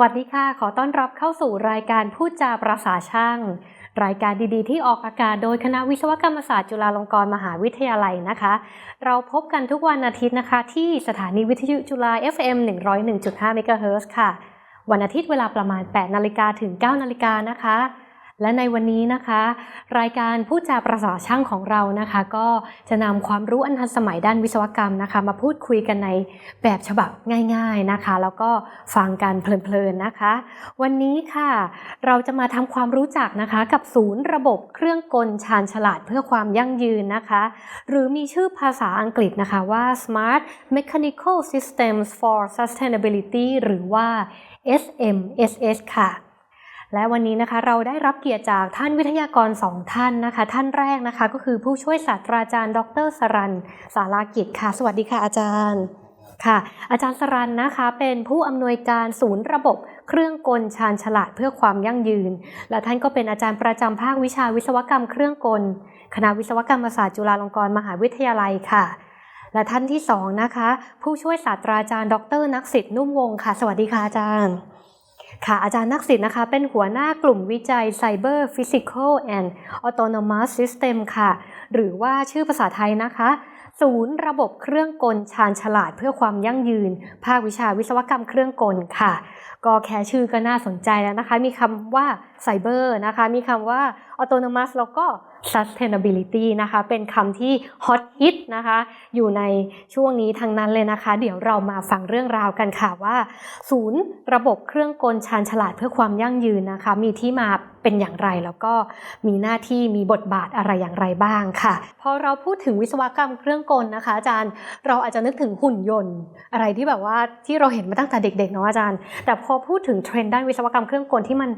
วัสดีค่ะ ขอต้อนรับเข้าสู่รายการพูดจาประสาช่าง รายการดีๆ ที่ออกอากาศโดยคณะวิศวกรรมศาสตร์จุฬาลงกรณ์มหาวิทยาลัยนะคะ เราพบกันทุกวันอาทิตย์นะคะ ที่สถานีวิทยุจุฬา FM 101.5 MHz ค่ะ วันอาทิตย์เวลาประมาณ 8 นาฬิกาถึง 9 นาฬิกานะคะ และในวันนี้นะคะ รายการพูดจาประสาช่างของเรานะคะ ก็จะนำความรู้อันทันสมัยด้านวิศวกรรมนะคะ มาพูดคุยกันในแบบฉบับง่าย ๆนะคะ แล้วก็ฟังกันเพลินๆนะคะ วันนี้ค่ะเราจะมาทำความรู้จักนะคะกับศูนย์ระบบเครื่องกลชาญฉลาดเพื่อความยั่งยืนนะคะ หรือมีชื่อภาษาอังกฤษนะคะว่า Smart Mechanical Systems for Sustainability หรือว่า SMSS ค่ะ และวันนี้นะคะเราได้รับเกียรติจากท่านวิทยากรสองท่านนะคะ ท่านแรกนะคะก็คือผู้ช่วยศาสตราจารย์ ดรสรันสารากิจค่ะ สวัสดีค่ะอาจารย์ค่ะ อาจารย์สรันนะคะ เป็นผู้อำนวยการศูนย์ระบบเครื่องกลชาญฉลาดเพื่อความยั่งยืน และท่านก็เป็นอาจารย์ประจำภาควิชาวิศวกรรมเครื่องกล คณะวิศวกรรมศาสตร์จุฬาลงกรณ์มหาวิทยาลัยค่ะ และท่านที่สองนะคะ ผู้ช่วยศาสตราจารย์ ดรนักสิทธิ์นุ่มวงศ์ค่ะ สวัสดีค่ะอาจารย์ ค่ะอาจารย์นักสิทธิ์นะคะ เป็นหัวหน้ากลุ่มวิจัย Cyber Physical and Autonomous System ค่ะ หรือว่าชื่อภาษาไทยนะคะ ศูนย์ระบบเครื่องกลชาญฉลาดเพื่อความยั่งยืน ภาควิชาวิศวกรรมเครื่องกลค่ะ ก็แค่ชื่อก็น่าสนใจแล้วนะคะ มีคำว่า Cyber นะคะ มีคำว่า Autonomous แล้วก็ Sustainability นะคะเป็นคำที่ฮอตฮิตนะคะอยู่ในช่วงนี้ทั้งนั้นเลยนะคะ เดี๋ยวเรามาฟังเรื่องราวกันค่ะว่า ศูนย์ระบบเครื่องกลชาญฉลาดเพื่อความยั่งยืนนะคะ มีที่มาเป็นอย่างไรแล้วก็มีหน้าที่มีบทบาทอะไรอย่างไรบ้างค่ะ พอเราพูดถึงวิศวกรรมเครื่องกลนะคะ อาจารย์เราอาจจะนึกถึงหุ่นยนต์ อะไรที่แบบว่าที่เราเห็นมาตั้งแต่เด็กๆเนาะอาจารย์ แต่พอพูดถึงเทรนด์ด้านวิศวกรรมเครื่องกลที่มัน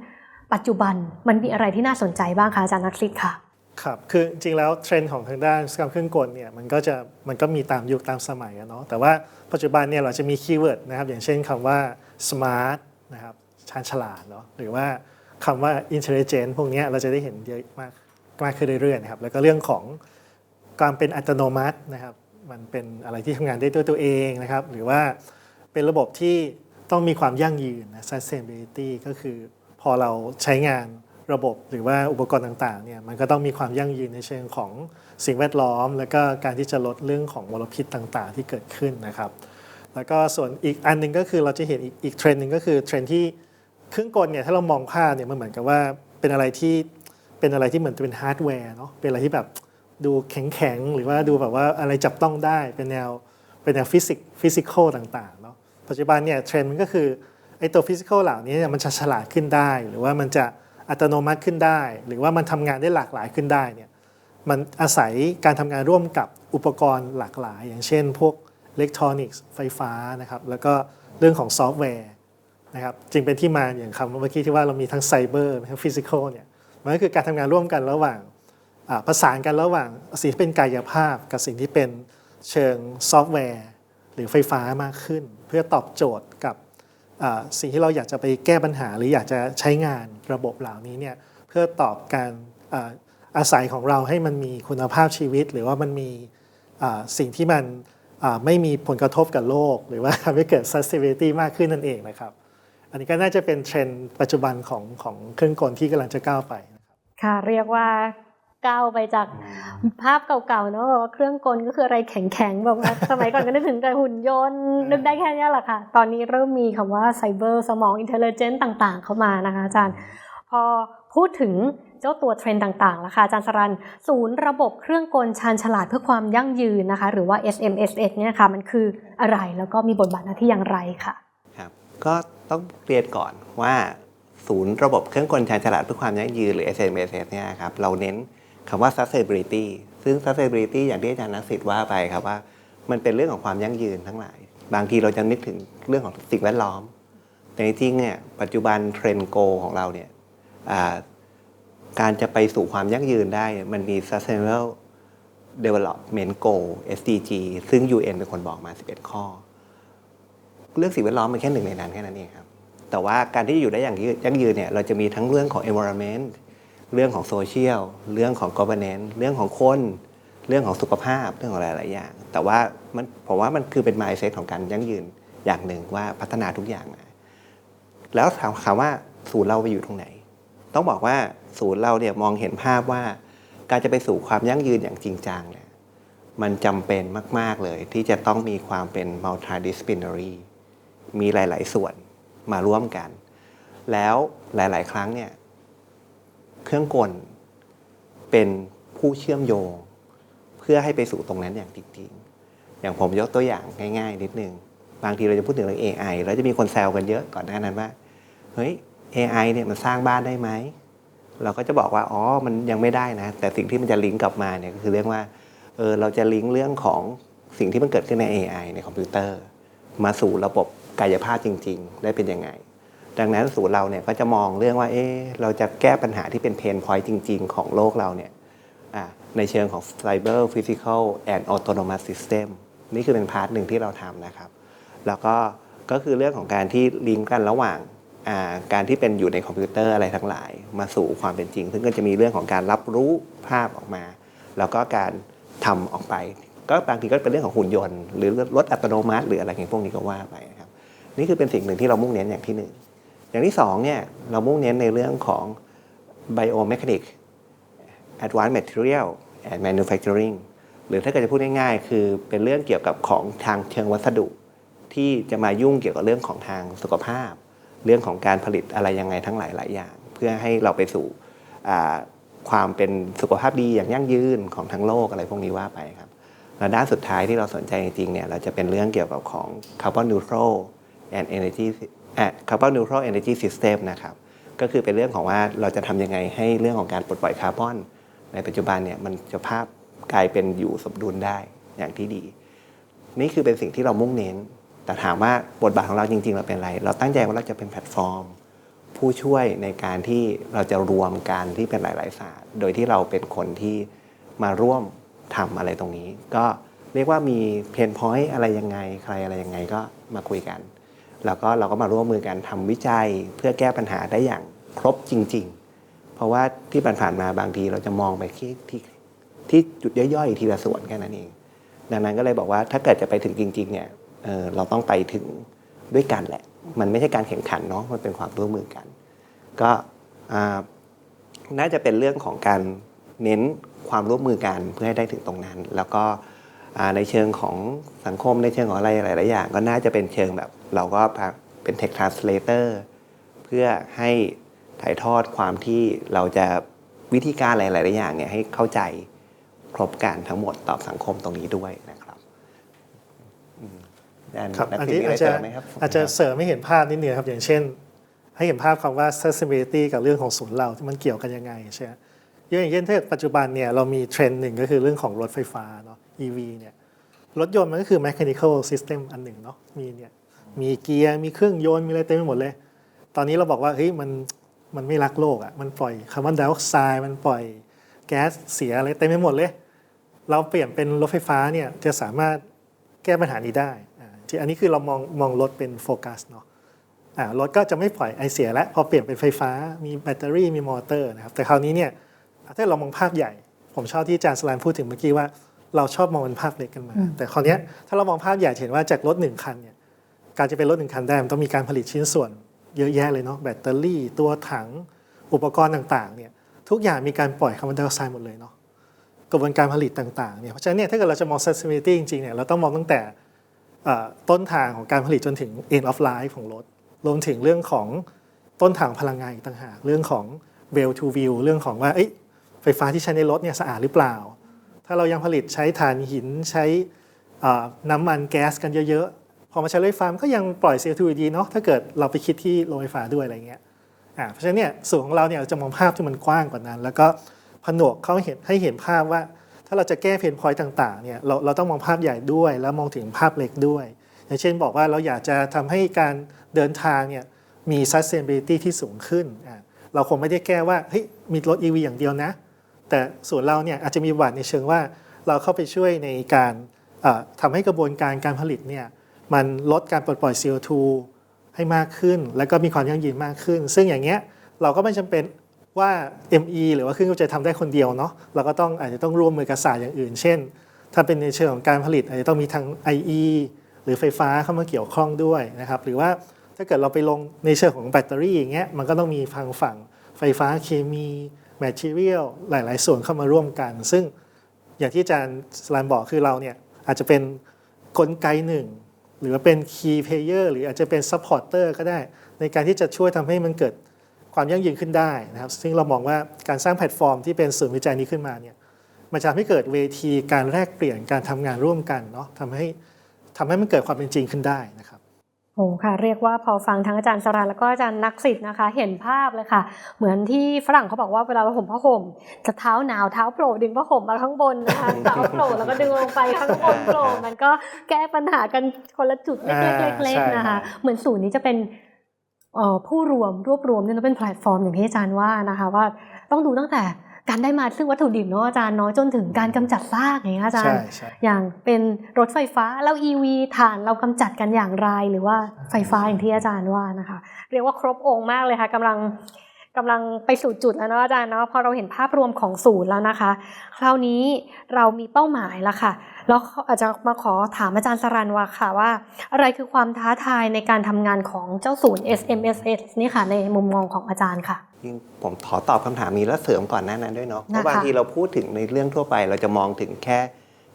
ปัจจุบันมันมีอะไรที่น่าสนใจบ้างคะอาจารย์นักสิทธิ์ค่ะ ครับ คือจริงแล้วเทรนด์ของทางด้านกรรมเครื่องกลเนี่ยมันก็จะมันก็มีตามยุคตามสมัยอะเนาะแต่ว่าปัจจุบันเนี่ยเราจะมีคีย์เวิร์ดนะครับอย่างเช่นคำว่า smart นะครับชาญฉลาดเนาะหรือว่าคำว่า intelligent พวกเนี้ยเราจะได้เห็นเยอะมากมากขึ้นเรื่อยๆนะครับแล้วก็เรื่องของการเป็นอัตโนมัตินะครับมันเป็นอะไรที่ทำงานได้ด้วยตัวเองนะครับหรือว่าเป็นระบบที่ต้องมีความยั่งยืนนะ sustainability ก็คือพอเราใช้งาน ระบบหรือว่าอุปกรณ์ต่างๆเนี่ยมันก็ต้องมีความยั่งยืนในเชิงของสิ่งแวดล้อม แล้วก็การที่จะลดเรื่องของมลพิษต่างๆ ที่เกิดขึ้นนะครับ แล้วก็ส่วนอีกอันหนึ่งก็คือเราจะเห็นอีกอีกเทรนด์หนึ่งก็คือเทรนด์ที่เครื่องกลเนี่ยถ้าเรามองภาพเนี่ยมันเหมือนกับว่าเป็นอะไรที่เป็นอะไรที่เหมือนจะเป็นฮาร์ดแวร์เนาะเป็นอะไรที่แบบดูแข็งๆหรือว่าดูแบบว่าอะไรจับต้องได้เป็นแนวเป็นแนวฟิสิกฟิสิกอลต่างๆเนาะปัจจุบันเนี่ยเทรนด์มันก็คือไอ้ตัวฟิสิกอลเหล่านี้เนี่ยมันจะฉลาดขึ้นได้ หรือว่ามันจะ อัตโนมัติขึ้นได้ หรือว่ามันทำงานได้หลากหลายขึ้นได้เนี่ยมันอาศัยการทำงานร่วมกับอุปกรณ์หลากหลาย อย่างเช่น พวกอิเล็กทรอนิกส์ไฟฟ้านะครับแล้วก็เรื่องของซอฟต์แวร์นะครับจึงเป็นที่มาอย่างคำเมื่อกี้ที่ว่าเรามีทั้งไซเบอร์ทั้งฟิสิกอลเนี่ยมันก็คือการทำงานร่วมกันระหว่างประสานกันระหว่างสิ่งที่เป็นกายภาพ กับสิ่งที่เป็นเชิงซอฟต์แวร์ หรือไฟฟ้ามากขึ้น เพื่อตอบโจทย์กับ สิ่งที่เราอยากจะไปแก้ปัญหา หรืออยากจะใช้งานระบบเหล่านี้เนี่ยเพื่อตอบการอาศัยของเราให้มันมีคุณภาพชีวิต หรือว่ามันมีสิ่งที่มันไม่มีผลกระทบกับโลก หรือว่าทำให้เกิด sustainability มากขึ้นนั่นเองนะครับ อันนี้ก็น่าจะเป็นเทรนด์ปัจจุบันของของเครื่องกลที่กำลังจะก้าวไปค่ะเรียกว่า ก้าวไปจากภาพเก่าๆเนอะแบบว่าเครื่องกลก็คืออะไรแข็งๆแบบว่าสมัยก่อนก็นึกถึงแต่หุ่นยนต์ นึกได้แค่เนี้ยแหละค่ะ ตอนนี้เริ่มมีคำว่าไซเบอร์สมองอินเทลเจนต์ต่างๆ เข้ามานะคะอาจารย์ พอพูดถึงเจ้าตัวเทรนด์ต่างๆแล้วค่ะอาจารย์สรันศูนย์ระบบเครื่องกลชาญฉลาดเพื่อความยั่งยืนนะคะ หรือว่า SMSS เนี่ยนะคะมันคืออะไรแล้วก็มีบทบาทหน้าที่อย่างไรค่ะครับก็ต้องเรียนก่อนว่าศูนย์ระบบเครื่องกลชาญฉลาดเพื่อความยั่งยืนหรือ SMSS เนี่ยครับเราเน้น คำว่า sustainability ซึ่ง sustainability อย่างที่อาจารย์นักสิทธิ์ว่าไปครับว่า มันเป็นเรื่องของความยั่งยืนทั้งหลาย บางทีเราจะนึกถึงเรื่องของสิ่งแวดล้อม แต่จริงเนี่ยปัจจุบันเทรนโกของเราเนี่ยการจะไปสู่ความยั่งยืนได้มันมี sustainable development goal SDG ซึ่ง UN เป็นคนบอกมา 11 ข้อ เรื่องสิ่งแวดล้อมเป็นแค่หนึ่งในนั้นแค่นั้นเองครับแต่ว่าการที่จะอยู่ได้อย่างยั่งยืนเนี่ยเราจะมีทั้งเรื่องของ environment เรื่องของ social เรื่องของ governance เรื่องของคน เรื่องของสุขภาพเรื่องของหลาย ๆ อย่าง แต่ว่ามันผมว่ามันคือเป็น mindset ของการยั่งยืนอย่างหนึ่งว่าพัฒนาทุกอย่างมาแล้วถามคำว่าศูนย์เราไปอยู่ตรงไหน ต้องบอกว่าศูนย์เราเนี่ยมองเห็นภาพว่า การจะไปสู่ความยั่งยืนอย่างจริงจังเนี่ยมันจำเป็นมาก ๆ เลยที่จะต้องมีความเป็น multidisciplinary มีหลาย ๆ ส่วนมาร่วมกัน แล้วหลาย ๆ ครั้งเนี่ย เครื่องกลเป็นผู้เชื่อมโยง เพื่อให้ไปสู่ตรงนั้นอย่างจริงๆ อย่างผมยกตัวอย่างง่ายๆ นิดนึง บางทีเราจะพูดถึงเรื่อง AI แล้วจะมีคนแซวกันเยอะก่อนหน้านั้นว่า เฮ้ย AI เนี่ยมันสร้างบ้านได้ไหม เราก็จะบอกว่า อ๋อ มันยังไม่ได้นะ แต่สิ่งที่มันจะลิงก์กลับมาเนี่ยก็คือเรื่องว่า เออ เราจะลิงก์เรื่องของสิ่งที่มันเกิดขึ้นใน AI ในคอมพิวเตอร์ มาสู่ระบบกายภาพจริง ๆ ได้เป็นยังไง ดังนั้นศูนย์เราเนี่ยก็จะมองเรื่องว่าเอ๊เราจะแก้ปัญหาที่เป็นเพนพอยต์จริง ๆ ของโลกเราเนี่ยในเชิงของ Cyber Physical and Autonomous System นี่คือเป็นพาร์ทหนึ่งที่เราทำนะครับ แล้วก็ก็คือเรื่องของการที่ลิงก์กันระหว่างาการที่เป็นอยู่ในคอมพิวเตอร์อะไรทั้งหลาย มาสู่ความเป็นจริง ซึ่งก็จะมีเรื่องของการรับรู้ภาพออกมา แล้วก็การทำออกไป ก็บางทีก็เป็นเรื่องของหุ่นยนต์ หรือรถอัตโนมัติ หรืออะไรอย่างพวกนี้ก็ว่าไปนะครับ นี่คือเป็นสิ่งหนึ่งที่เรามุ่งเน้นอย่างที่หนึ่ง อย่างที่สองเนี่ยเรามุ่งเน้นในเรื่องของ biomechanic advanced material and manufacturing หรือถ้าเกิดจะพูดง่ายๆ คือเป็นเรื่องเกี่ยวกับของทางเชิงวัสดุ ที่จะมายุ่งเกี่ยวกับเรื่องของทางสุขภาพ เรื่องของการผลิตอะไรยังไงทั้งหลายหลายอย่าง เพื่อให้เราไปสู่ความเป็นสุขภาพดีอย่างยั่งยืนของทั้งโลกอะไรพวกนี้ว่าไปครับและด้านสุดท้ายที่เราสนใจจริงๆเนี่ยเราจะเป็นเรื่องเกี่ยวกับของ carbon neutral and energy อะ carbon neutral energy system นะครับก็คือเป็นเรื่องของว่าเราจะทำยังไงให้เรื่องของการปลดปล่อยคาร์บอน ในปัจจุบันเนี่ยมันจะภาพกลายเป็นอยู่สมดุลได้อย่างที่ดี นี่คือเป็นสิ่งที่เรามุ่งเน้น แต่ถามว่าบทบาทของเราจริง ๆ เราเป็นอะไร เราตั้งใจว่าเราจะเป็นแพลตฟอร์ม ผู้ช่วยในการที่เราจะรวมกันที่เป็นหลาย ๆ ศาสตร์ โดยที่เราเป็นคนที่มาร่วมทำอะไรตรงนี้ ก็เรียกว่ามีเพนพอยต์อะไรยังไงใครอะไรยังไงก็มาคุยกัน แล้วก็เราก็มาร่วมมือกันทำวิจัยเพื่อแก้ปัญหาได้อย่างครบจริง ๆ เพราะว่าที่ผ่านๆมาบางทีเราจะมองไปที่ที่ที่จุดย่อยๆทีละส่วนแค่นั้นเอง ดังนั้นก็เลยบอกว่าถ้าเกิดจะไปถึงจริง ๆ เนี่ยเเราต้องไปถึงด้วยกันแหละ มันไม่ใช่การแข่งขันเนาะมันเป็นความร่วมมือกัน ก็น่าจะเป็นเรื่องของการเน้นความร่วมมือกันเพื่อให้ได้ถึงตรงนั้น แล้วก็ในเชิงของสังคมในเชิงของอะไรหลาย ๆ อย่าง ก็น่าจะเป็นเชิงแบบ เราก็เป็น tech translator เพื่อให้ถ่ายทอดความที่เราจะวิธีการหลาย ๆ อย่างเนี่ยให้เข้าใจครบกันทั้งหมดตอบสังคมตรงนี้ด้วยนะครับอืมด้านครับนักอันศิลนี้ป์มีอะไรอาจจะเสริมไหมครับอาจจะเสริมให้เห็นภาพนิดนึงครับ อย่างเช่น ให้เห็นภาพคำว่า accessibility กับเรื่องของศูนย์เราที่มันเกี่ยวกันยังไงใช่ไหมอย่างเช่นถ้าปัจจุบันเนี่ยเรามีเทรนด์หนึ่งก็คือเรื่องของรถไฟฟ้าเนาะ EV เนี่ยรถยนต์มันก็คือ mechanical system อันหนึ่งเนาะมีเนี่ย มีเกียร์มีเครื่องยนต์มีอะไรเต็มไปหมดเลย ตอนนี้เราบอกว่าเฮ้ยมันมันไม่รักโลกอะ่ะมันปล่อยคาร์บอนไดออกไซด์มันปล่อยแก๊สเสียอะไรเต็มไปหมดเลย เราเปลี่ยนเป็นรถไฟฟ้าเนี่ยจะสามารถแก้ปัญหานี้ได้อ่าที่อันนี้คือเรามองมองรถเป็นโฟกัสเนาะอ่ารถก็จะไม่ปล่อยไอเสียแล้วพอเปลี่ยนเป็นไฟฟ้ามีแบตเตอรี่มีมอเตอร์นะครับแต่คราวนี้เนี่ยถ้าเรามองภาพใหญ่ ผมชอบที่อาจารย์สลานพูดถึงเมื่อกี้ว่าเราชอบมองเป็นภาพเล็กกันมา แต่คราวเนี้ยถ้าเรามองภาพใหญ่จะเห็นว่าจากรถหนึ่งคันเนี่ย การจะเป็นรถหนึ่งคันได้มันต้องมีการผลิตชิ้นส่วนเยอะแยะเลยเนาะแบตเตอรี่ ตัวถังอุปกรณ์ต่างๆเนี่ยทุกอย่างมีการปล่อยคาร์บอนไดออกไซด์หมดเลยเนาะกระบวนการผลิตต่างๆเนี่ยเพราะฉะนั้นเนี่ยถ้าเกิดเราจะมอง sustainability จริงๆเนี่ยเราต้องมองตั้งแต่ต้นทางของการผลิตจนถึง end of life ของรถ รวมถึงเรื่องของต้นทางพลังงานอีกต่างหาก เรื่องของ well to wheel เรื่องของว่าไฟฟ้าที่ใช้ในรถเนี่ยสะอาดหรือเปล่า ถ้าเรายังผลิตใช้ถ่านหินใช้น้ำมันแก๊สกันเยอะ พอมาใช้รถไฟฟ้าก็ยังปล่อย CO2 อยู่ดีเนาะถ้าเกิดเราไปคิดที่โรงไฟฟ้าด้วยอะไรเงี้ยอ่าเพราะฉะนั้นเนี่ยส่วนของเราเนี่ยเราจะมองภาพที่มันกว้างกว่านั้น แล้วก็ผนวกเข้าเห็นให้เห็นภาพว่า ถ้าเราจะแก้เพนพอยต์ต่างๆเนี่ยเราเราต้องมองภาพใหญ่ด้วย แล้วมองถึงภาพเล็กด้วย อย่างเช่นบอกว่าเราอยากจะทำให้การเดินทางเนี่ยมี sustainability ที่สูงขึ้นอะเราคงไม่ได้แก้ว่าเฮ้ยมีรถ EV อย่างเดียวนะ แต่ส่วนเราเนี่ยอาจจะมีบทในเชิงว่าเราเข้าไปช่วยในการเอ่อทำให้กระบวนการการผลิตเนี่ย มันลดการปลดปล่อย CO2 ให้มากขึ้น แล้วก็มีความยั่งยืนมากขึ้น ซึ่งอย่างเงี้ยเราก็ไม่จำเป็นว่า ME หรือว่าเครื่องยนต์จะทำได้คนเดียวเนาะเราก็ต้องอาจจะต้องร่วมมือกับศาสตร์อย่างอื่น เช่น ถ้าเป็นในเชิงของการผลิตอาจจะต้องมีทาง IE หรือไฟฟ้าเข้ามาเกี่ยวข้องด้วยนะครับหรือว่าถ้าเกิดเราไปลงในเชิงของแบตเตอรี่อย่างเงี้ยมันก็ต้องมีทางฝั่งไฟฟ้าเคมีแมทเทียลหลาย ๆ ส่วนเข้ามาร่วมกัน ซึ่งอย่างที่อาจารย์สลันบอกคือเราเนี่ยอาจจะเป็นกลไกหนึ่ง หรือว่าเป็น key player หรืออาจจะเป็น supporter ก็ได้ ในการที่จะช่วยทำให้มันเกิดความยั่งยืนขึ้นได้นะครับ ซึ่งเรามองว่าการสร้างแพลตฟอร์มที่เป็นศูนย์วิจัยนี้ขึ้นมาเนี่ยมันจะทำให้เกิดเวทีการแลกเปลี่ยนการทำงานร่วมกันเนาะทำให้ทำให้มันเกิดความเป็นจริงขึ้นได้นะครับ โอ้ค่ะเรียกว่าพอฟังทั้งอาจารย์สรันแล้วก็อาจารย์นักสิทธิ์นะคะ เห็นภาพเลยค่ะ เหมือนที่ฝรั่งเขาบอกว่าเวลาเราห่มผ้าห่มจะเท้าหนาวเท้าโปร่ดึงผ้าห่มมาข้างบนนะคะเท้าโปร่แล้วก็ดึงลงไปข้างบนโปร่มันก็แก้ปัญหากันคนละจุดเล็กอ่าๆเล็กใช่ๆนะคะ เหมือนศูนย์นี้จะเป็นเอ่อผู้รวมรวบรวมเนี่ยนะเป็นแพลตฟอร์มอย่างที่อาจารย์ว่านะคะว่าต้องดูตั้งแต่ การได้มาซึ่งวัตถุดิบเนาะอาจารย์เนาะจนถึงการกำจัดซากอย่างเงี้ยอาจารใช่ย์ใช่อย่างเป็นรถไฟฟ้าแล้ว EV ถ่านเรากำจัดกันอย่างไรหรือว่าไฟฟ้าอย่างที่อาจารย์ว่านะคะ เรียกว่าครบองค์มากเลยค่ะกำลังกำลังไปสู่จุดแล้วเนาะอาจารย์เนาะพอเราเห็นภาพรวมของศูนย์แล้วนะคะ คราวนี้เรามีเป้าหมายแล้วค่ะแล้วอาจจะมาขอถามอาจารย์สรันว่าค่ะว่า อะไรคือความท้าทายในการทำงานของเจ้าศูนย์ SMSS นี่ค่ะในมุมมองของอาจารย์ค่ะ ยิ่งผมขอตอบคำถามนี้แล้วเสริมก่อนหน้านั้นด้วยเนาะเพนะคะราะบางทีเราพูดถึงในเรื่องทั่วไป เราจะมองถึงแค่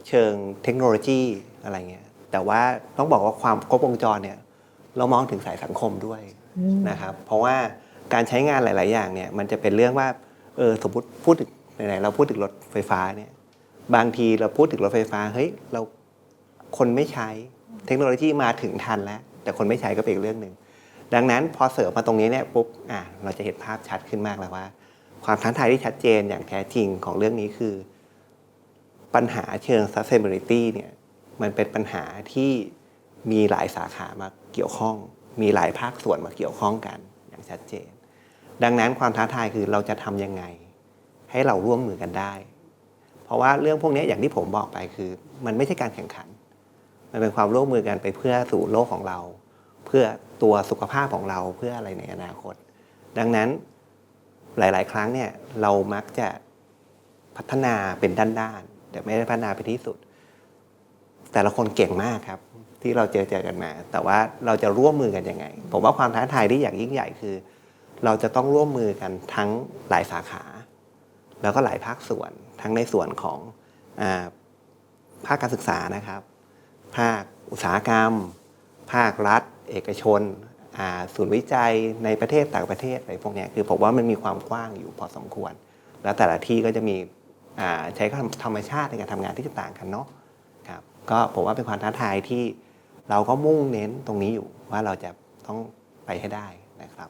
เชิงเทคโนโลยีอะไรเงี้ยแต่ว่าต้องบอกว่าความครบวงจรเนี่ยเรามองถึงสายสังคมด้วยอืมนะครับเพราะว่าการใช้งานหลาย ๆ อย่างเนี่ยมันจะเป็นเรื่องว่าเออสมมติพูดถึงไหนๆเราพูดถึงรถไฟฟ้าเนี่ยบางทีเราพูดถึงรถไฟฟ้าเฮ้ยเราคนไม่ใช้เทคโนโลยีมาถึงทันแล้ว แต่คนไม่ใช้ก็เป็นอีกเรื่องหนึ่ง ดังนั้นพอเสริมมาตรงนี้เนี่ยปุ๊บอะเราจะเห็นภาพชัดขึ้นมากแล้วว่า ความท้าทายที่ชัดเจนอย่างแท้จริงของเรื่องนี้คือ ปัญหาเชิง sustainability เนี่ยมันเป็นปัญหาที่มีหลายสาขามาเกี่ยวข้อง มีหลายภาคส่วนมาเกี่ยวข้องกันอย่างชัดเจน ดังนั้นความท้าทายคือเราจะทำยังไง ให้เราร่วมมือกันได้ เพราะว่าเรื่องพวกนี้อย่างที่ผมบอกไปคือ มันไม่ใช่การแข่งขัน มันเป็นความร่วมมือกันไปเพื่อสู่โลกของเรา เพื่อตัวสุขภาพของเราเพื่ออะไรในอนาคต ดังนั้นหลาย ๆ ครั้งเนี่ยเรามักจะพัฒนาเป็นด้านๆแต่ไม่ได้พัฒนาไปที่สุด แต่ละคนเก่งมากครับ ที่เราเจอเจอกันมา แต่ว่าเราจะร่วมมือกันยังไง ผมว่าความท้าทายที่อย่างยิ่งใหญ่คือ เราจะต้องร่วมมือกันทั้งหลายสาขา แล้วก็หลายภาคส่วน ทั้งในส่วนของอภาคการศึกษานะครับ ภาคอุตสาหกรรม ภาครัฐ เอกชนอ่าศูนย์วิจัยในประเทศต่างประเทศอะไรพวกนี้คือผมว่ามันมีความกว้างอยู่พอสมควร แล้วแต่ละที่ก็จะมีใช้ธรรมชาติในการทำงานที่จะต่างกันเนาะครับก็ผมว่าเป็นความท้าทายที่เราก็มุ่งเน้นตรงนี้อยู่ว่าเราจะต้องไปให้ได้นะครับ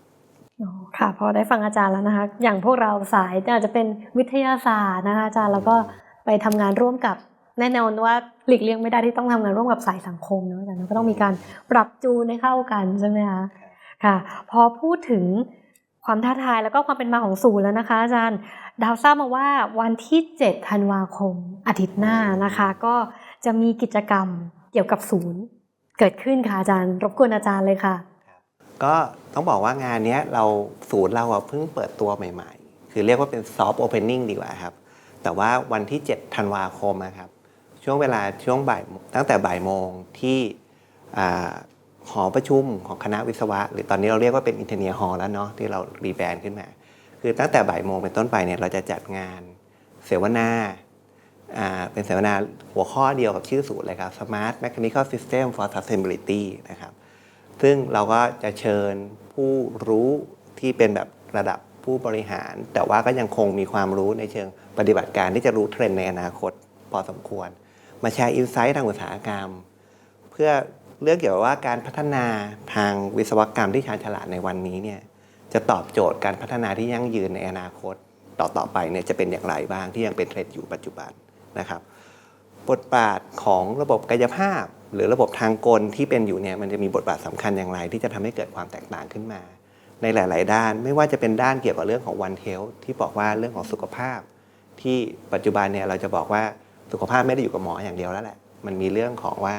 อ๋อค่ะพอได้ฟังอาจารย์แล้วนะคะ อย่างพวกเราสายอาจจะเป็นวิทยาศาสตร์นะคะอาจารย์แล้วก็ไปทำงานร่วมกับ แน่นอนว่าหลีกเลี่ยงไม่ได้ที่ต้องทำงานร่วมกับสายสังคมเนอะอาจารย์ก็ต้องมีการปรับจูนให้เข้ากันใช่ไหมคะค่ะพอพูดถึงความท้าทายแล้วก็ความเป็นมาของศูนย์แล้วนะคะ อาจารย์ ดาวทราบมาว่าวันที่ 7 ธันวาคมอาทิตย์หน้านะคะ ก็จะมีกิจกรรมเกี่ยวกับศูนย์ เกิดขึ้นค่ะอาจารย์ รบกวนอาจารย์เลยค่ะ ก็ต้องบอกว่างานนี้เราศูนย์เราเพิ่งเปิดตัวใหม่ ๆ คือเรียกว่าเป็นซอฟต์โอเพนนิ่งดีกว่าครับ แต่ว่าวันที่ 7 ธันวาคมนะครับ ช่วงเวลาช่วงบ่ายตั้งแต่บ่ายโมงที่หอประชุมของคณะวิศวะ หรือตอนนี้เราเรียกว่าเป็นอินเทเนียฮอลแล้วเนาะที่เรารีแบรนด์ขึ้นมา คือตั้งแต่บ่ายโมงเป็นต้นไปเนี่ยเราจะจัดงานเสวนาเป็นเสวนาหัวข้อเดียวกับชื่อศูนย์เลยครับ Smart Mechanical System for Sustainability นะครับ ซึ่งเราก็จะเชิญผู้รู้ที่เป็นแบบระดับผู้บริหาร แต่ว่าก็ยังคงมีความรู้ในเชิงปฏิบัติการที่จะรู้เทรนด์ในอนาคตพอสมควร มาแชร์อินไซต์ทางอุตสาหกรรม เพื่อเรื่องเกี่ยวกับว่าการพัฒนาทางวิศวกรรมที่ชาญฉลาดในวันนี้เนี่ยจะตอบโจทย์การพัฒนาที่ยั่งยืนในอนาคต ต่อๆไปเนี่ยจะเป็นอย่างไรบ้างที่ยังเป็นเทรนด์อยู่ปัจจุบันนะครับ บทบาทของระบบกายภาพ หรือระบบทางกลที่เป็นอยู่เนี่ยมันจะมีบทบาทสำคัญอย่างไร ที่จะทำให้เกิดความแตกต่างขึ้นมา ในหลาย ๆ ด้านไม่ว่าจะเป็นด้านเกี่ยวกับเรื่องของ One Health ที่บอกว่าเรื่องของสุขภาพ ที่ปัจจุบันเนี่ยเราจะบอกว่า สุขภาพไม่ได้อยู่กับหมออย่างเดียวแล้วแหละ มันมีเรื่องของว่า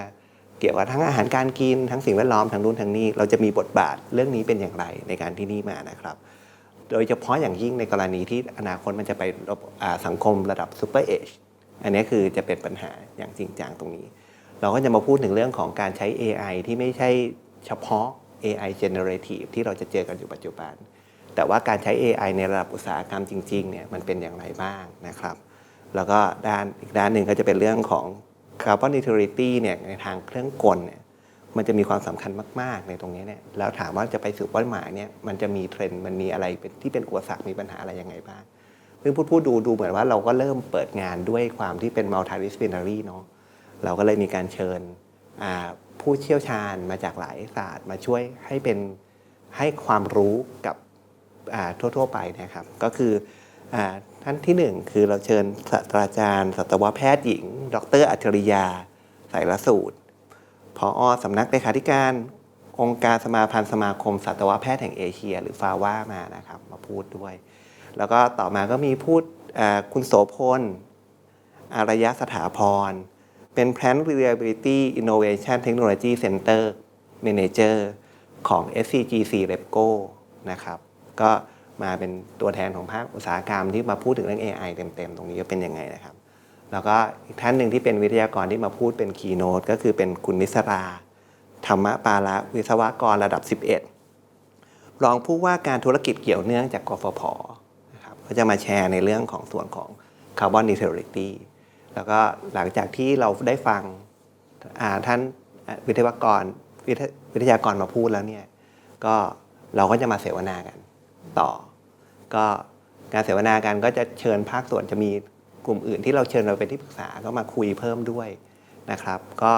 เกี่ยวกับทั้งอาหารการกินทั้งสิ่งแวดล้อมทั้งนู้นทั้งนี้เราจะมีบทบาทเรื่องนี้เป็นอย่างไรในการที่นี่มานะครับ โดยเฉพาะอย่างยิ่งในกรณีที่อนาคตมันจะไปสังคมระดับซูเปอร์เอชอันนี้คือจะเป็นปัญหาอย่างจริงจังตรงนี้ เราก็จะมาพูดถึงเรื่องของการใช้ AI ที่ไม่ใช่เฉพาะ AI generative ที่เราจะเจอกันอยู่ปัจจุบัน แต่ว่าการใช้ AI ในระดับอุตสาหกรรมจริงๆเนี่ยมันเป็นอย่างไรบ้างนะครับ แล้วก็ด้านอีกด้านหนึ่งก็จะเป็นเรื่องของ carbon neutrality เนี่ยในทางเครื่องกลเนี่ยมันจะมีความสำคัญมาก ๆ ในตรงนี้เนี่ยแล้วถามว่าจะไปสู่เป้าหมายเนี่ยมันจะมีเทรนด์มันมีอะไรเป็นที่เป็นอุปสรรคมีปัญหาอะไรยังไงบ้างซึ่งพูดพูดดูดูเหมือนว่าเราก็เริ่มเปิดงานด้วยความที่เป็น multidisciplinary เนาะเราก็เลยมีการเชิญผู้เชี่ยวชาญมาจากหลายศาสตร์มาช่วยให้เป็นให้ความรู้กับทั่ว ๆ ไปนะครับ ก็คืออ ท่านที่หนึ่งคือเราเชิญศาสตราจารย์สัตวแพทย์หญิง ดรอัจฉริยา สายละสูตรพออสำนักเลขาธิการ องค์การสมาพันธ์สมาคมสัตวแพทย์แห่งเอเชีย หรือฟาว่ามานะครับ มาพูดด้วย แล้วก็ต่อมาก็มีพูดคุณโสพล อารยสถาพร เป็น Plant Reliability Innovation Technology Center Manager ของ SCGC Repco นะครับ ก็ มาเป็นตัวแทนของภาคอุตสาหกรรมที่มาพูดถึงเรื่อง AI เต็มๆ ตรงนี้จะเป็นยังไงนะครับ แล้วก็อีกท่านหนึ่งที่เป็นวิทยากรที่มาพูดเป็นคีโน e ก็คือเป็นคุณนิสรา ธรรมปาละวิศวกรระดับ 11 รองผู้ว่าการธุรกิจเกี่ยวเนื่องจากกฟผนะครับก็จะมาแชร์ในเรื่องของส่วนของคาร์บอนนิเทอริตี้แล้วก็หลังจากที่เราได้ฟังท่านวิทยากรวิทยากรมาพูดแล้วเนี่ยก็เราก็จะมาเสวนากันต่อ ก็การเสวนากันก็จะเชิญภาคส่วนจะมีกลุ่มอื่นที่เราเชิญเราเป็นที่ปรึกษาก็มาคุยเพิ่มด้วยนะครับ ก็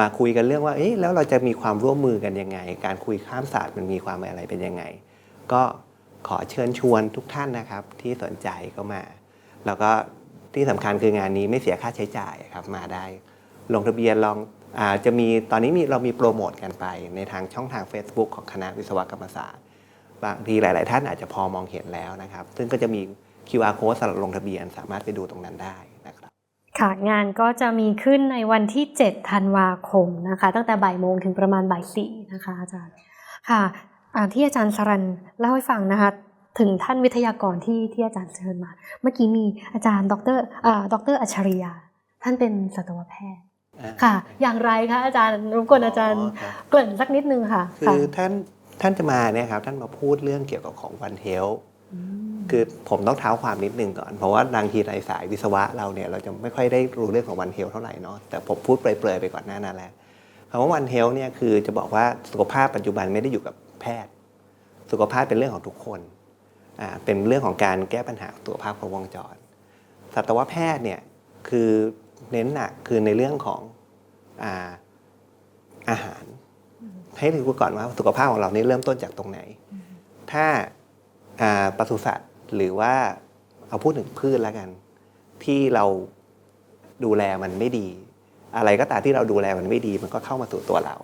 มาคุยกันเรื่องว่าเอ๊ะแล้วเราจะมีความร่วมมือกันยังไง การคุยข้ามศาสตร์มันมีความอะไรเป็นยังไง ก็ขอเชิญชวนทุกท่านนะครับ ที่สนใจก็มา แล้วก็ที่สำคัญคืองานนี้ไม่เสียค่าใช้จ่ายครับมาได้ ลงทะเบียนลองอาจะมีตอนนี้มีเรามีโปรโมทกันไปในทางช่องทาง Facebook ของคณะวิศวกรรมศาสตร์ บางทีหลาย ๆ ท่านอาจจะพอมองเห็นแล้วนะครับ ซึ่งก็จะมี QR code สำหรับลงทะเบียนสามารถไปดูตรงนั้นได้นะครับ ค่ะงานก็จะมีขึ้นในวันที่ 7 ธันวาคมนะคะ ตั้งแต่บ่ายโมงถึงประมาณบ่ายสี่นะคะอาจารย์ค่ะอ่าที่อาจารย์สรันเล่าให้ฟังนะคะถึงท่านวิทยากรที่ที่อาจารย์เชิญมา เมื่อกี้มีอาจารย์ ดรอ่าดรอัจฉริยา ท่านเป็นสัตวแพทย์ค่ะ อย่างไรคะอาจารย์รบกวนอาจารย์อ๋อครับเกริ่นสักนิดนึงค่ะ คือท่าน ท่านจะมาเนี่ยครับท่านมาพูดเรื่องเกี่ยวกับของวันเทลมคือผมต้องเท้าความนิดนึงก่อน เพราะว่าบางทีในสายวิศวะเราเนี่ยเราจะไม่ค่อยได้รู้เรื่องของวันเฮลเท่าไหร่เนาะแต่ผมพูดเปรยๆไปก่อนหน้านั้นแล้วคำว่าวันเฮลเนี่ยคือจะบอกว่าสุขภาพปัจจุบันไม่ได้อยู่กับแพทย์ สุขภาพเป็นเรื่องของทุกคนอ่าเป็นเรื่องของการแก้ปัญหาสุขภาพครบวงจรสัตวแพทย์เนี่ยคือเน้นหนักคือในเรื่องของอาอาหาร ให้รู้ก่อนว่าสุขภาพของเรานี่เริ่มต้นจากตรงไหน ถ้าอ่าปศุสัตว์หรือว่าเอาพูดถึงพืชแล้วกัน ที่เราดูแลมันไม่ดี อะไรก็ตามที่เราดูแลมันไม่ดี มันก็เข้ามาสู่ตัวเรา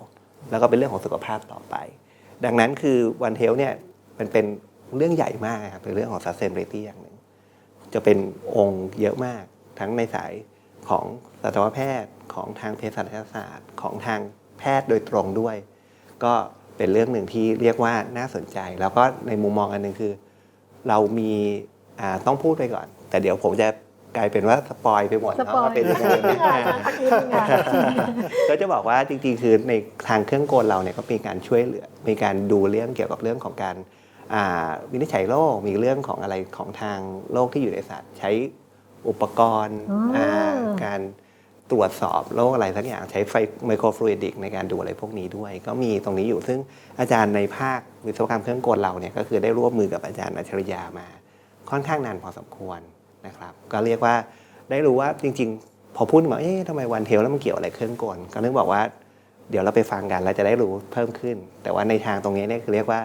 แล้วก็เป็นเรื่องของสุขภาพต่อไป ดังนั้นคือวันเทลเนี่ยมันเป็นเรื่องใหญ่มากครับเป็นเรื่องของ sustainability อย่างหนึ่งจะเป็นองค์เยอะมากทั้งในสายของสัตวแพทย์ของทางเภสัชศาสตร์ ของทางแพทย์โดยตรงด้วย ก็เป็นเรื่องหนึ่งที่เรียกว่าน่าสนใจ แล้วก็ในมุมมองอันหนึ่งคือ เรามีอ่าต้องพูดไปก่อน แต่เดี๋ยวผมจะกลายเป็นว่าสปอยไปหมดสเนาะปอยว่าเป็นยังไงค่ะสักนิดนึงค่ะก็จะบอกว่าจริงๆ คือในทางเครื่องกลเราเนี่ยก็มีการช่วยเหลือ มีการดูเรื่องเกี่ยวกับเรื่องของการอ่าวินิจฉัยโรค มีเรื่องของอะไรของทางโรคที่อยู่ในสัตว์ ใช้อุปกรณ์อ๋ออ่าการ ตรวจสอบโรคอะไรสักอย่างใช้ไฟไมโครฟลูอิดิกในการดูอะไรพวกนี้ด้วย ก็มีตรงนี้อยู่ซึ่งอาจารย์ในภาควิศวกรรมเครื่องกลเราเนี่ยก็คือได้ร่วมมือกับอาจารย์อัจฉริยามา ค่อนข้างนานพอสมควรนะครับ ก็เรียกว่าได้รู้ว่าจริง ๆ พอพูดมาเอ๊ะทำไมวันเทลแล้วมันเกี่ยวอะไรเครื่องกล ก็นึกบอกว่าเดี๋ยวเราไปฟังกันแล้วจะได้รู้เพิ่มขึ้น แต่ว่าในทางตรงนี้เนี่ยคือเรียกว่า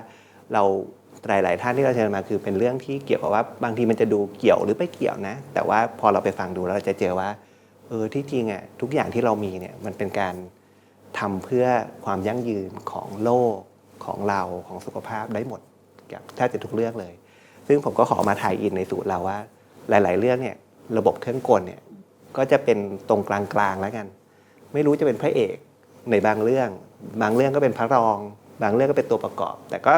เราหลาย ๆ ท่านที่เราเชิญมาคือเป็นเรื่องที่เกี่ยวกับว่าบางทีมันจะดูเกี่ยวหรือไม่เกี่ยวนะ แต่ว่าพอเราไปฟังดูแล้วเราจะเจอว่า เออที่จริงอะทุกอย่างที่เรามีเนี่ยมันเป็นการทำเพื่อความยั่งยืนของโลกของเราของสุขภาพได้หมดกับแทบจะทุกเรื่องเลย ซึ่งผมก็ขอมาถ่ายอินในสูตรเราว่า หลาย ๆ เรื่องเนี่ยระบบเครื่องกลเนี่ยก็จะเป็นตรงกลางๆแล้วกัน ไม่รู้จะเป็นพระเอกในบางเรื่อง บางเรื่องก็เป็นพระรอง บางเรื่องก็เป็นตัวประกอบ แต่ก็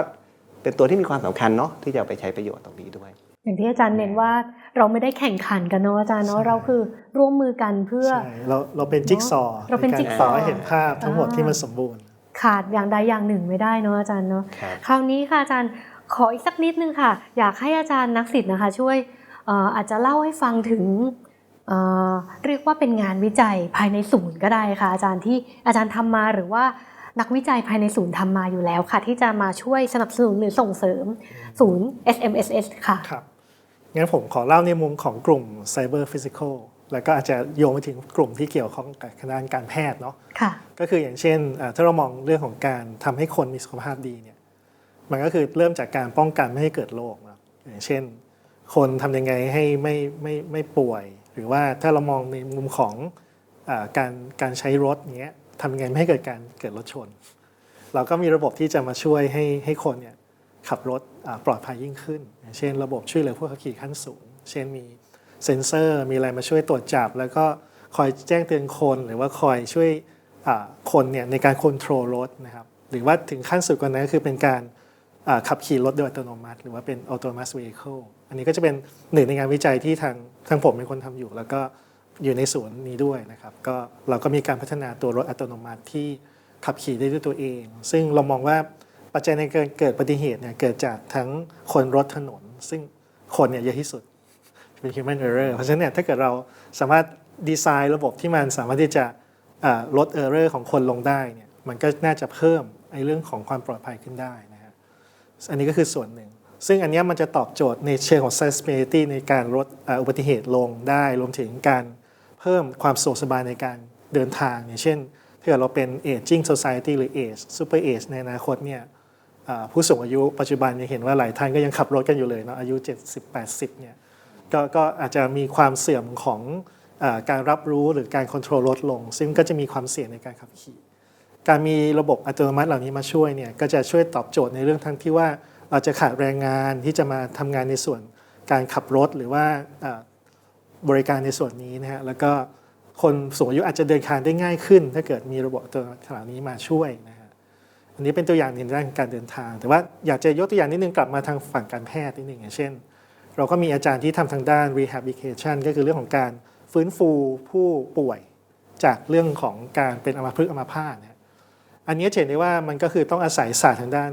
เป็นตัวที่มีความสำคัญเนาะที่จะเอาไปใช้ประโยชน์ตรงนี้ด้วย อย่างที่อาจารย์เน้นว่าเราไม่ได้แข่งขันกันเนาะอาจารย์เนาะใช่เราคือร่วมมือกันเพื่อใช่เราเราเป็นจิ๊กซอว์เราเป็นใกจิ๊กซอว์ต่อให้เห็นภาพทั้งหมดอ่าที่มันสมบูรณ์ ขาดอย่างใดอย่างหนึ่งไม่ได้เนอะอาจารย์เนอะครับคราวนี้ค่ะอาจารย์ขออีกสักนิดนึงค่ะ อยากให้อาจารย์นักศิษย์นะคะ ช่วยเอ่ออาจจะเล่าให้ฟังถึงเอ่อเรียกว่าเป็นงานวิจัยภายในศูนย์ก็ได้ค่ะ อาจารย์ที่อาจารย์ทำมาหรือว่านักวิจัยภายในศูนย์ทำมาอยู่แล้วค่ะ ที่จะมาช่วยสนับสนุนหรือส่งเสริมศูนย์ SMSS ค่ะครับ งั้นผมขอเล่าในมุมของกลุ่ม Cyber Physical แล้วก็อาจจะโยงไปถึงกลุ่มที่เกี่ยวข้องกับคณะการแพทย์เนาะค่ะก็คืออย่างเช่นเอ่อถ้าเรามองเรื่องของการทำให้คนมีสุขภาพดีเนี่ยมันก็คือเริ่มจากการป้องกันไม่ให้เกิดโรคเนอะอย่างเช่น คนทำยังไงให้ไม่ไม่ไม่ป่วย หรือว่าถ้าเรามองในมุมของอาการการใช้รถเงี้ยทำยังไงไม่ให้เกิดการเกิดรถชน เราก็มีระบบที่จะมาช่วยให้ให้คนเนี่ย ขับรถปลอดภัยยิ่งขึ้น เช่น ระบบช่วยเหลือผู้ขับขี่ขั้นสูง เช่นมีเซ็นเซอร์มีอะไรมาช่วยตรวจจับ แล้วก็คอยแจ้งเตือนคนหรือว่าคอยช่วยคนเนี่ยในการควบคุมรถนะครับหรือว่าถึงขั้นสุดกว่านั้นก็คือเป็นการขับขี่รถโดยอัตโนมัติ หรือว่าเป็น autonomous vehicle อันนี้ก็จะเป็นหนึ่งในงานวิจัยที่ทางทางผมเป็นคนทำอยู่ แล้วก็อยู่ในศูนย์นี้ด้วยนะครับก็เราก็มีการพัฒนาตัวรถอัตโนมัติที่ขับขี่ได้ด้วยตัวเอง ซึ่งเรามองว่า ปัจจัยในการเกิดอุบัติเหตุเนี่ยเกิดจากทั้งคนรถถนน ซึ่งคนเนี่ยเยอะที่สุดเป็น human error เพราะฉะนั้นเนี่ยถ้าเกิดเราสามารถดีไซน์ระบบที่มันสามารถที่จะอ่าลด error ของคนลงได้เนี่ยมันก็น่าจะเพิ่มไอ้เรื่องของความปลอดภัยขึ้นได้นะฮะอันนี้ก็คือส่วนหนึ่ง ซึ่งอันนี้มันจะตอบโจทย์ในเชิงของ sustainability ในการลดอุบัติเหตุลงได้ รวมถึงการเพิ่มความสะดวกสบายในการเดินทางอย่างเช่นถ้าเกิดเราเป็น aging society หรือ age super age ในอนาคตเนี่ย ผู้สูงอายุปัจจุบันเนี่ยเห็นว่าหลายท่านก็ยังขับรถกันอยู่เลยเนาะอายุ 70-80เนี่ยกก็อาจจะมีความเสื่อมของอการรับรู้หรือการควบคุมลดลง ซึ่งก็จะมีความเสี่ยงในการขับขี่ การมีระบบอัตโนมัติเหล่านี้มาช่วยเนี่ยก็จะช่วยตอบโจทย์ในเรื่องทั้งที่ว่าเราจะขาดแรงงานที่จะมาทำงานในส่วนการขับรถหรือว่าบริการในส่วนนี้นะฮะแล้วก็คนสูงอายุอาจจะเดินทางได้ง่ายขึ้น ถ้าเกิดมีระบบอัตโนมัติเหล่านี้มาช่วยนะ นนี้เป็นตัวอย่างในด้านการเดินทาง แต่ว่าอยากจะยกตัวอย่างนิดนึงกลับมาทางฝั่งการแพทย์นิดนึงอย่างเช่น เราก็มีอาจารย์ที่ทำทางด้าน rehabilitation ก็คือเรื่องของการฟื้นฟูผู้ป่วยจากเรื่องของการเป็นอัมพฤกษ์อัมพาตนะฮะอันนี้เห็นได้ว่ามันก็คือต้องอาศัยศาสตร์ทางด้าน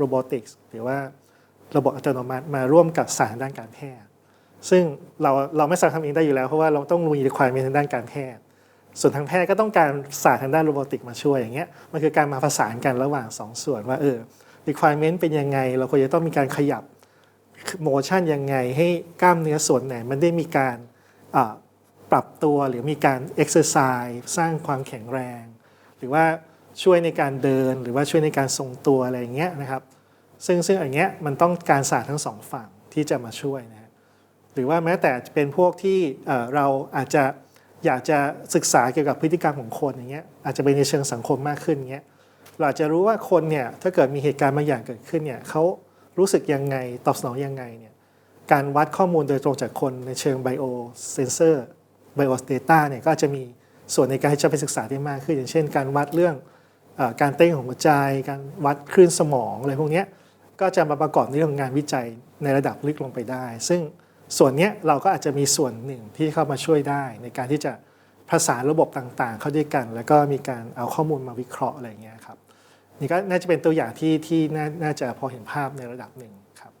robotics หรือว่าระบบอัตโนมัติมาร่วมกับศาสตร์ทางด้านการแพทย์ ซึ่งเราเราไม่สามารถทำเองได้อยู่แล้วเพราะว่าเราต้องมี requirement ทางด้านการแพทย์ ส่วนทางแพทย์ก็ต้องการศาสตร์ทางด้านโรบอติกมาช่วยอย่างเงี้ยมันคือการมาผสานกันระหว่างสองส่วนว่าเออ requirement เป็นยังไง เราควรจะต้องมีการขยับ motion ยังไง ให้กล้ามเนื้อส่วนไหน มันได้มีการปรับตัวหรือมีการ exercise สร้างความแข็งแรง หรือว่าช่วยในการเดินหรือว่าช่วยในการทรงตัวอะไรอย่างเงี้ยนะครับ ซึ่งซึ่งอันเนี้ยมันต้องการศาสตร์ทั้งสองฝั่งที่จะมาช่วยนะฮะหรือว่าแม้แต่เป็นพวกที่เราอาจจะ อยากจะศึกษาเกี่ยวกับพฤติกรรมของคนอย่างเงี้ยอาจจะเป็นในเชิงสังคมมากขึ้นเงี้ยเราอาจจะรู้ว่าคนเนี่ยถ้าเกิดมีเหตุการณ์บางอย่างเกิดขึ้นเนี่ยเขารู้สึกยังไงตอบสนองยังไงเนี่ยการวัดข้อมูลโดยตรงจากคนในเชิงไบโอเซนเซอร์ไบโอเดต้าเนี่ยก็จะมีส่วนในการที่จะไปศึกษาได้มากขึ้น อย่างเช่น การวัดเรื่องอการเต้นของหัวใจ การวัดคลื่นสมองอะไรพวกนี้ก็จะมาประกอบในเรื่องของงานวิจัยในระดับลึกลงไปได้ ซึ่ง ส่วนเนี้ยเราก็อาจจะมีส่วนหนึ่งที่เข้ามาช่วยได้ ในการที่จะผสานระบบต่างๆ เข้าด้วยกัน แล้วก็มีการเอาข้อมูลมาวิเคราะห์อะไรอย่างเงี้ยครับนี่ก็น่าจะเป็นตัวอย่างที่ที่น่าน่าจะพอเห็นภาพในระดับหนึ่งครับ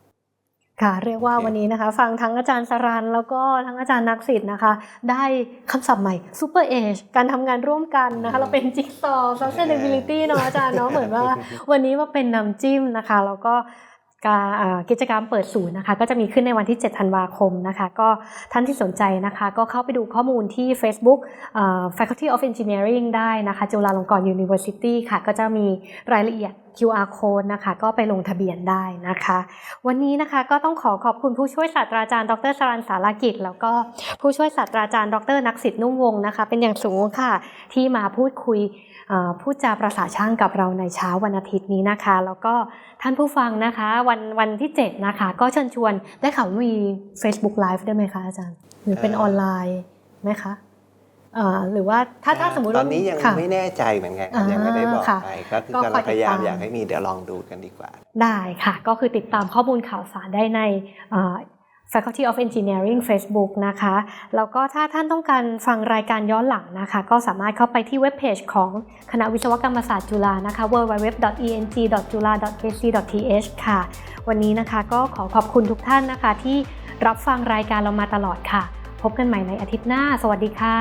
ค่ะ เรียกว่าโอเควันนี้นะคะ ฟังทั้งอาจารย์สรันแล้วก็ทั้งอาจารย์นักศิษย์นะคะ ได้คำศัพท์ใหม่ super age การทำงานร่วมกันนะคะ เราเป็นจิ๊กซอ sustainability เนาะอาจารย์เนาะเหมือนว่า วันนี้มาเป็นน้ำจิ้มนะคะ แล้วก็ กิจกรรมเปิดศูนย์นะคะก็จะมีขึ้นในวันที่ 7 ธันวาคมนะคะก็ท่านที่สนใจนะคะก็เข้าไปดูข้อมูลที่ Facebook Faculty of Engineering ได้นะคะจุฬาลงกรณ์ University ค่ะก็จะมีรายละเอียด QR code นะคะก็ไปลงทะเบียนได้นะคะ วันนี้นะคะก็ต้องขอขอบคุณผู้ช่วยศาสตราจารย์ดรสรันสารกิจ แล้วก็ผู้ช่วยศาสตราจารย์ดรนักสิทธิ์นุ่มวงศ์นะคะเป็นอย่างสูงค่ะที่มาพูดคุย พูดจาประสาช่างกับเราในเช้าวันอาทิตย์นี้นะคะ แล้วก็ท่านผู้ฟังนะคะวันวันที่ 7 นะคะ ก็เชิญชวนได้ข่าวว่ามี Facebook Live ได้ไหมคะอาจารย์ หรือเป็นเอ่อออนไลน์ไหมคะเอ่อหรือว่าถ้าถ้าสมมติตว่าอนนี้ยังค่ะไม่แน่ใจเหมือนกันครับอ่ายัยังไม่ได้บอกค่ะไปก็คือก็กำคลัอยงติดพยายามตามอยากให้มีเดี๋ยวลองดูกันดีกว่า ได้ค่ะ ก็คือติดตามข้อมูลข่าวสารได้ในเอ่อ Faculty of Engineering Facebook นะคะ แล้วก็ถ้าท่านต้องการฟังรายการย้อนหลังนะคะ ก็สามารถเข้าไปที่เว็บเพจของคณะวิศวกรรมศาสตร์จุฬานะคะ www.eng.jula.kc.th ค่ะ วันนี้นะคะก็ขอขอบคุณทุกท่านนะคะที่รับฟังรายการเรามาตลอดค่ะ พบกันใหม่ในอาทิตย์หน้า สวัสดีค่ะ